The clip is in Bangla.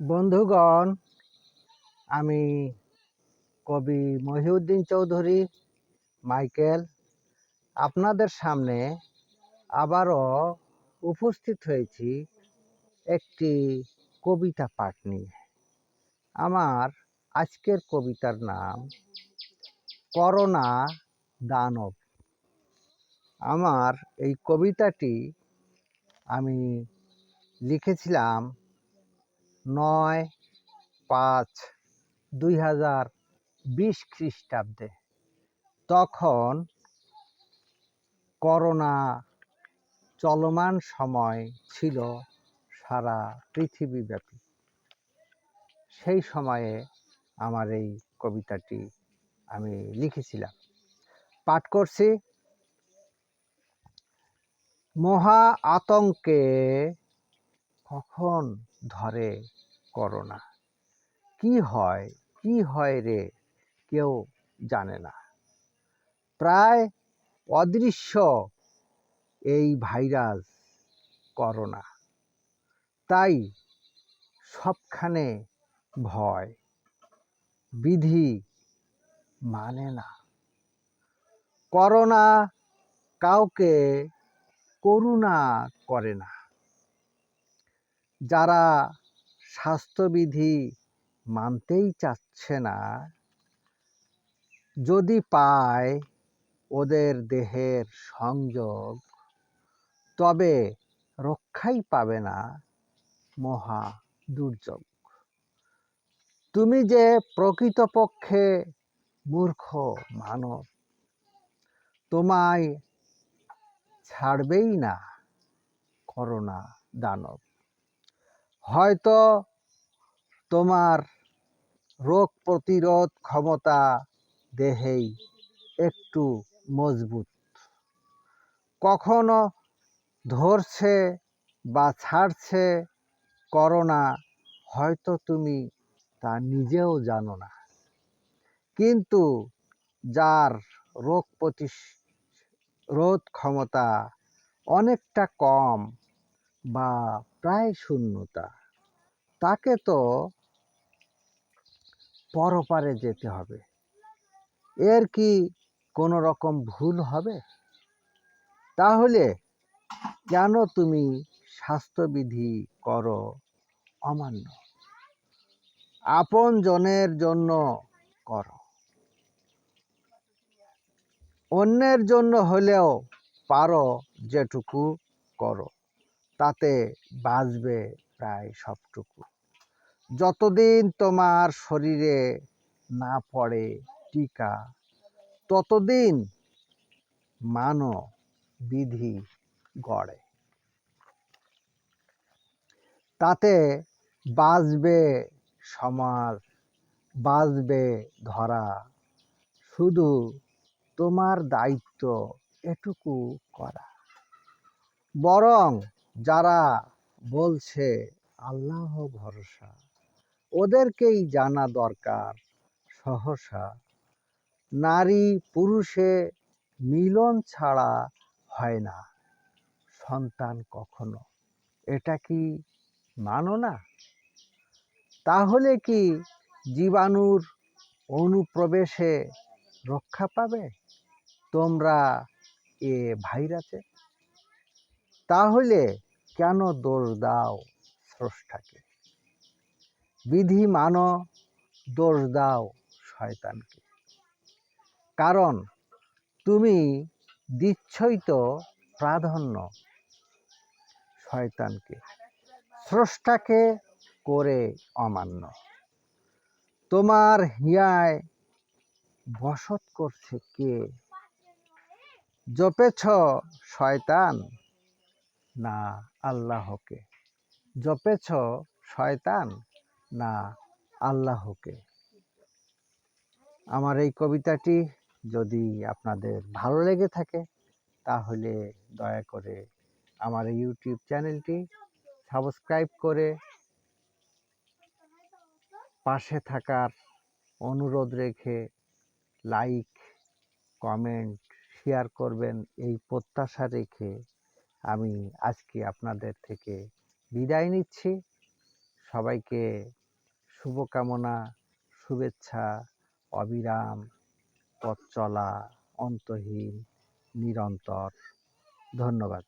বন্ধুগণ, আমি কবি মহিউদ্দিন চৌধুরী, মাইকেল, আপনাদের সামনে আবারও উপস্থিত হয়েছি একটি কবিতা পাঠ নিয়ে। আমার আজকের কবিতার নাম, করোনা দানব। আমার এই কবিতাটি আমি লিখেছিলাম নয় পাঁচ দুই হাজার বিশ খ্রিস্টাব্দে তখন করোনা চলমান সময় ছিল সারা পৃথিবীব্যাপী। সেই সময়ে আমার এই কবিতাটি আমি লিখেছিলাম। পাঠ করছি, মহা আতঙ্কে কখন ধরে করোনা কি হয় কি হয় রে কেউ জানে না। প্রায় অদৃশ্য এই ভাইরাস করোনা। তাই সবখানে ভয়। বিধি মানে না। করোনা কাউকে করুণা করে না। যারা স্বাস্থ্যবিধি মানতেই চাচ্ছে না। যদি পায় ওদের দেহের সংযোগ, তবে রক্ষাই পাবে না মহা দুর্যোগ। তুমি যে প্রকৃতপক্ষে মূর্খ মানব, তোমায় ছাড়বেই না করোনা দানব। হয়তো তোমার রোগ প্রতিরোধ ক্ষমতা দেহেই একটু মজবুত। কখনো ধরছে বা ছাড়ছে করোনা, হয়তো তুমি তা নিজেও জানো না। কিন্তু যার রোগ প্রতিরোধ ক্ষমতা অনেকটা কম বা প্রায় শূন্যতা তাকে তো পরপারে যেতে হবে। এর কি কোনো রকম ভুল হবে? তাহলে কেন তুমি স্বাস্থ্যবিধি করো অমান্য? আপন জনের জন্য করো। অন্যের জন্য হলেও পারো যেটুকু করো, তাতে বাঁচবে প্রায় সবটুকু। যতদিন তোমার শরীরে না পড়ে টিকা, ততদিন মানো বিধি গড়ে। তাতে বাঁচবে সমাজ, বাঁচবে ধরা। শুধু তোমার দায়িত্ব এটুকু করা। বরং যারা বলছে, আল্লাহ ভরসা ওদেরকেই জানা দরকার, সহসা। নারী পুরুষে মিলন ছাড়া হয় না, সন্তান কখনো। এটা কি মানো না? তাহলে কি জীবাণুর অনুপ্রবেশে রক্ষা পাবে? তোমরা এ ভাইরাসে? তাহলে কেন দোষ দাও স্রষ্টাকে? বিধি মান দোষ দাও শয়তানকে। কারণ তুমি দিচ্ছই তো প্রাধান্য শয়তানকে। স্রষ্টাকে করে অমান্য। তোমার হিয়ায় বসত করছে কে? জপেছ শয়তান? না, আল্লাহকে। জপেছ শয়তান? না, আল্লাহকে। আমার এই কবিতাটি যদি আপনাদের ভালো লেগে থাকে, তাহলে দয়া করে আমার ইউটিউব চ্যানেলটি সাবস্ক্রাইব করে পাশে থাকার অনুরোধ রেখে লাইক, কমেন্ট, শেয়ার করবেন, এই প্রত্যাশা রেখে আমি আজকে আপনাদের থেকে বিদায় নিচ্ছি। সবাইকে শুভকামনা শুভেচ্ছা অবিরাম পথ চলা অন্তহীন নিরন্তর। ধন্যবাদ।